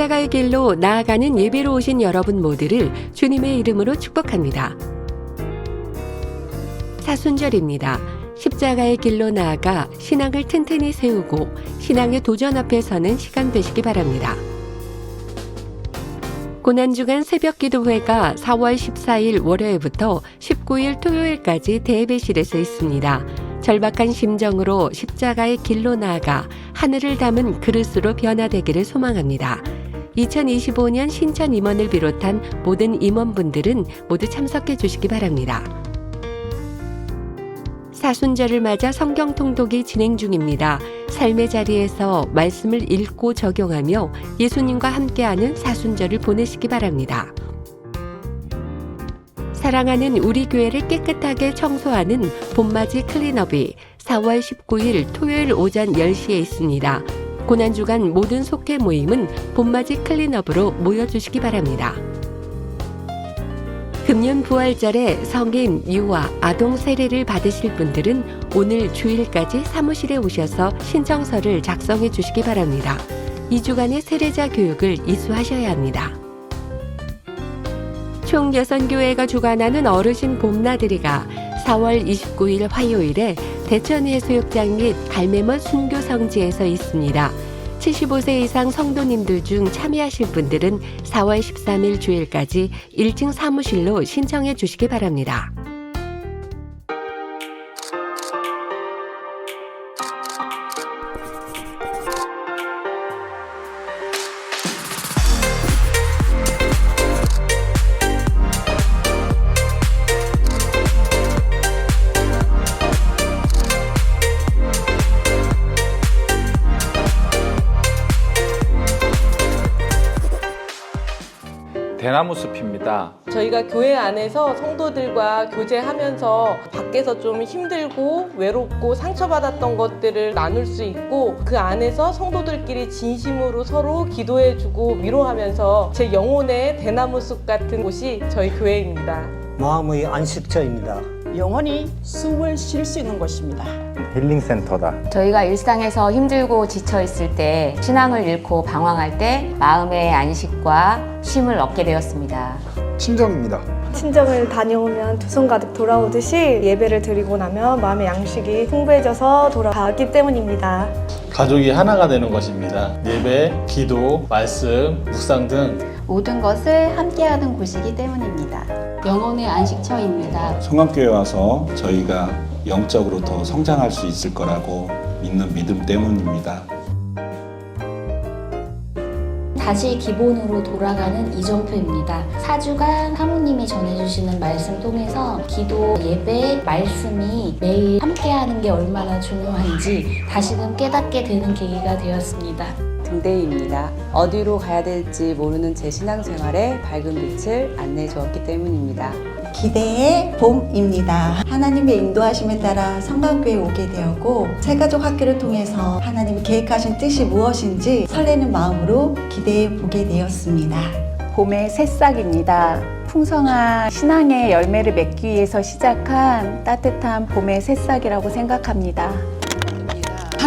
십자가의 길로 나아가는 예배로 오신 여러분 모두를 주님의 이름으로 축복합니다. 사순절입니다. 십자가의 길로 나아가 신앙을 튼튼히 세우고 신앙의 도전 앞에 서는 시간 되시기 바랍니다. 고난주간 새벽 기도회가 4월 14일 월요일부터 19일 토요일까지 대배실에서 있습니다. 절박한 심정으로 십자가의 길로 나아가 하늘을 담은 그릇으로 변화되기를 소망합니다. 2025년 신천 임원을 비롯한 모든 임원분들은 모두 참석해 주시기 바랍니다. 사순절을 맞아 성경 통독이 진행 중입니다. 삶의 자리에서 말씀을 읽고 적용하며 예수님과 함께하는 사순절을 보내시기 바랍니다. 사랑하는 우리 교회를 깨끗하게 청소하는 봄맞이 클린업이 4월 19일 토요일 오전 10시에 있습니다. 고난주간 모든 속회 모임은 봄맞이 클린업으로 모여주시기 바랍니다. 금년 부활절에 성인, 유아, 아동 세례를 받으실 분들은 오늘 주일까지 사무실에 오셔서 신청서를 작성해 주시기 바랍니다. 2주간의 세례자 교육을 이수하셔야 합니다. 총여선교회가 주관하는 어르신 봄나들이가 4월 29일 화요일에 대천해수욕장 및 갈매먼 순교 성지에서 있습니다. 75세 이상 성도님들 중 참여하실 분들은 4월 13일 주일까지 1층 사무실로 신청해 주시기 바랍니다. 대나무 숲입니다. 저희가 교회 안에서 성도들과 교제하면서 밖에서 좀 힘들고 외롭고 상처받았던 것들을 나눌 수 있고 그 안에서 성도들끼리 진심으로 서로 기도해주고 위로하면서 제 영혼의 대나무 숲 같은 곳이 저희 교회입니다. 마음의 안식처입니다. 영원히 숨을 쉴 수 있는 곳입니다. 힐링센터다. 저희가 일상에서 힘들고 지쳐 있을 때 신앙을 잃고 방황할 때 마음의 안식과 쉼을 얻게 되었습니다. 친정입니다. 친정을 다녀오면 두 손 가득 돌아오듯이 예배를 드리고 나면 마음의 양식이 풍부해져서 돌아가기 때문입니다. 가족이 하나가 되는 것입니다. 예배, 기도, 말씀, 묵상 등 모든 것을 함께하는 곳이기 때문입니다. 영혼의 안식처입니다. 성강교회 와서 저희가 영적으로 더 성장할 수 있을 거라고 믿는 믿음 때문입니다. 다시 기본으로 돌아가는 이정표입니다. 4주간 사모님이 전해주시는 말씀 통해서 기도, 예배, 말씀이 매일 함께하는 게 얼마나 중요한지 다시금 깨닫게 되는 계기가 되었습니다. 등대입니다. 어디로 가야 될지 모르는 제 신앙생활에 밝은 빛을 안내해 주었기 때문입니다. 기대의 봄입니다. 하나님의 인도하심에 따라 성강교회에 오게 되었고 새가족 학교를 통해서 하나님이 계획하신 뜻이 무엇인지 설레는 마음으로 기대해 보게 되었습니다. 봄의 새싹입니다. 풍성한 신앙의 열매를 맺기 위해서 시작한 따뜻한 봄의 새싹이라고 생각합니다.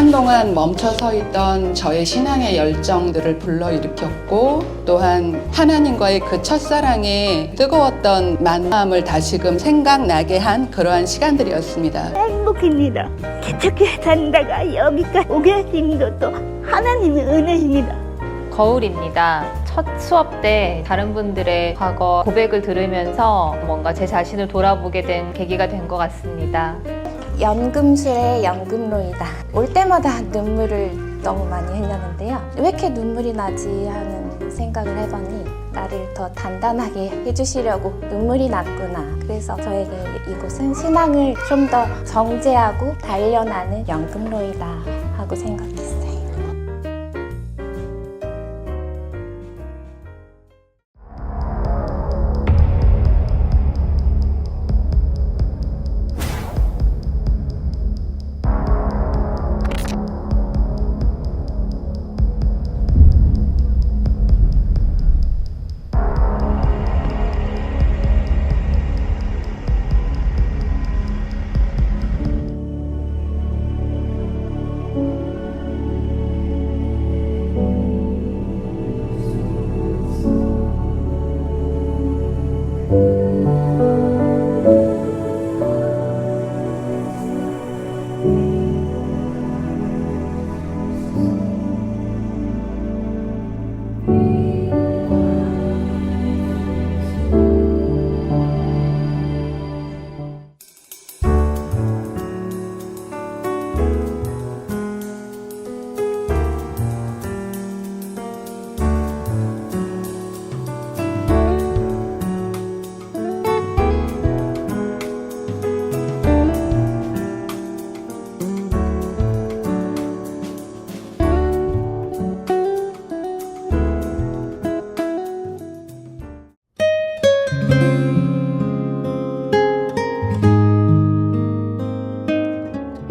한동안 멈춰서 있던 저의 신앙의 열정들을 불러일으켰고 또한 하나님과의 그 첫사랑의 뜨거웠던 만남을 다시금 생각나게 한 그러한 시간들이었습니다. 행복입니다. 개척교회 다니다가 여기까지 오게 하신 것도 하나님의 은혜입니다. 거울입니다. 첫 수업 때 다른 분들의 과거 고백을 들으면서 뭔가 제 자신을 돌아보게 된 계기가 된 것 같습니다. 연금술의 연금로이다. 올 때마다 눈물을 너무 많이 흘렸는데요. 왜 이렇게 눈물이 나지 하는 생각을 해봤니 나를 더 단단하게 해주시려고 눈물이 났구나. 그래서 저에게 이곳은 신앙을 좀 더 정제하고 단련하는 연금로이다 하고 생각했어요.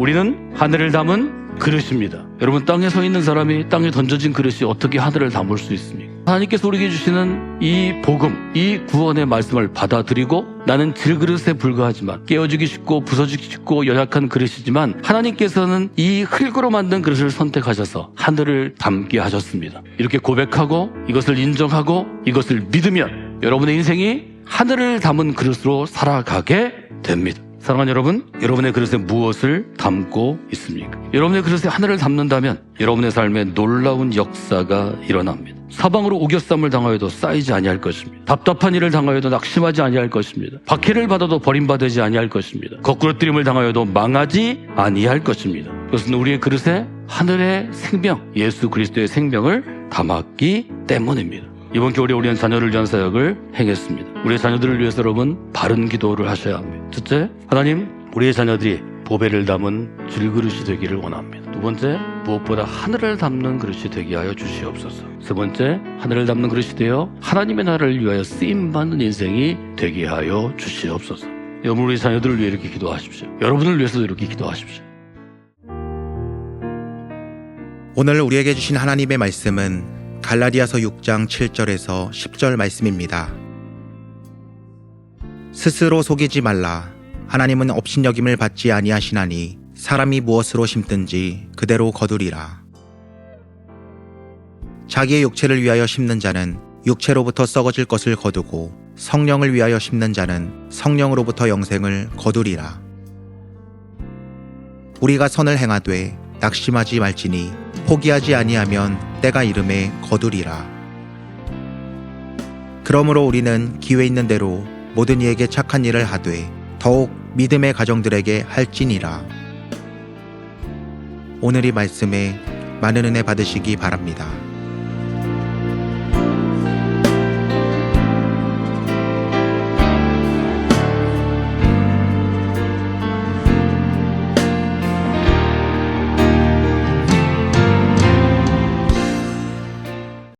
우리는 하늘을 담은 그릇입니다. 여러분 땅에 서 있는 사람이 땅에 던져진 그릇이 어떻게 하늘을 담을 수 있습니까? 하나님께서 우리에게 주시는 이 복음, 이 구원의 말씀을 받아들이고 나는 질그릇에 불과하지만 깨어지기 쉽고 부서지기 쉽고 연약한 그릇이지만 하나님께서는 이 흙으로 만든 그릇을 선택하셔서 하늘을 담게 하셨습니다. 이렇게 고백하고 이것을 인정하고 이것을 믿으면 여러분의 인생이 하늘을 담은 그릇으로 살아가게 됩니다. 사랑하는 여러분, 여러분의 그릇에 무엇을 담고 있습니까? 여러분의 그릇에 하늘을 담는다면 여러분의 삶에 놀라운 역사가 일어납니다. 사방으로 오겨쌈을 당하여도 쌓이지 아니할 것입니다. 답답한 일을 당하여도 낙심하지 아니할 것입니다. 박해를 받아도 버림받지 아니할 것입니다. 거꾸로뜨림을 당하여도 망하지 아니할 것입니다. 그것은 우리의 그릇에 하늘의 생명, 예수 그리스도의 생명을 담았기 때문입니다. 이번 겨울에 우리는 자녀를 위한 사역을 행했습니다. 우리의 자녀들을 위해서 여러분 바른 기도를 하셔야 합니다. 첫째, 하나님, 우리의 자녀들이 보배를 담은 질그릇이 되기를 원합니다. 두 번째, 무엇보다 하늘을 담는 그릇이 되게 하여 주시옵소서. 세 번째, 하늘을 담는 그릇이 되어 하나님의 나라를 위하여 쓰임 받는 인생이 되게 하여 주시옵소서. 여러분 우리 자녀들을 위해 이렇게 기도하십시오. 여러분을 위해서도 이렇게 기도하십시오. 오늘 우리에게 주신 하나님의 말씀은 갈라디아서 6장 7절에서 10절 말씀입니다. 스스로 속이지 말라. 하나님은 업신여김을 받지 아니하시나니 사람이 무엇으로 심든지 그대로 거두리라. 자기의 육체를 위하여 심는 자는 육체로부터 썩어질 것을 거두고 성령을 위하여 심는 자는 성령으로부터 영생을 거두리라. 우리가 선을 행하되 낙심하지 말지니 포기하지 아니하면 때가 이름에 거두리라. 그러므로 우리는 기회 있는 대로 모든 이에게 착한 일을 하되 더욱 믿음의 가정들에게 할지니라. 오늘 이 말씀에 많은 은혜 받으시기 바랍니다.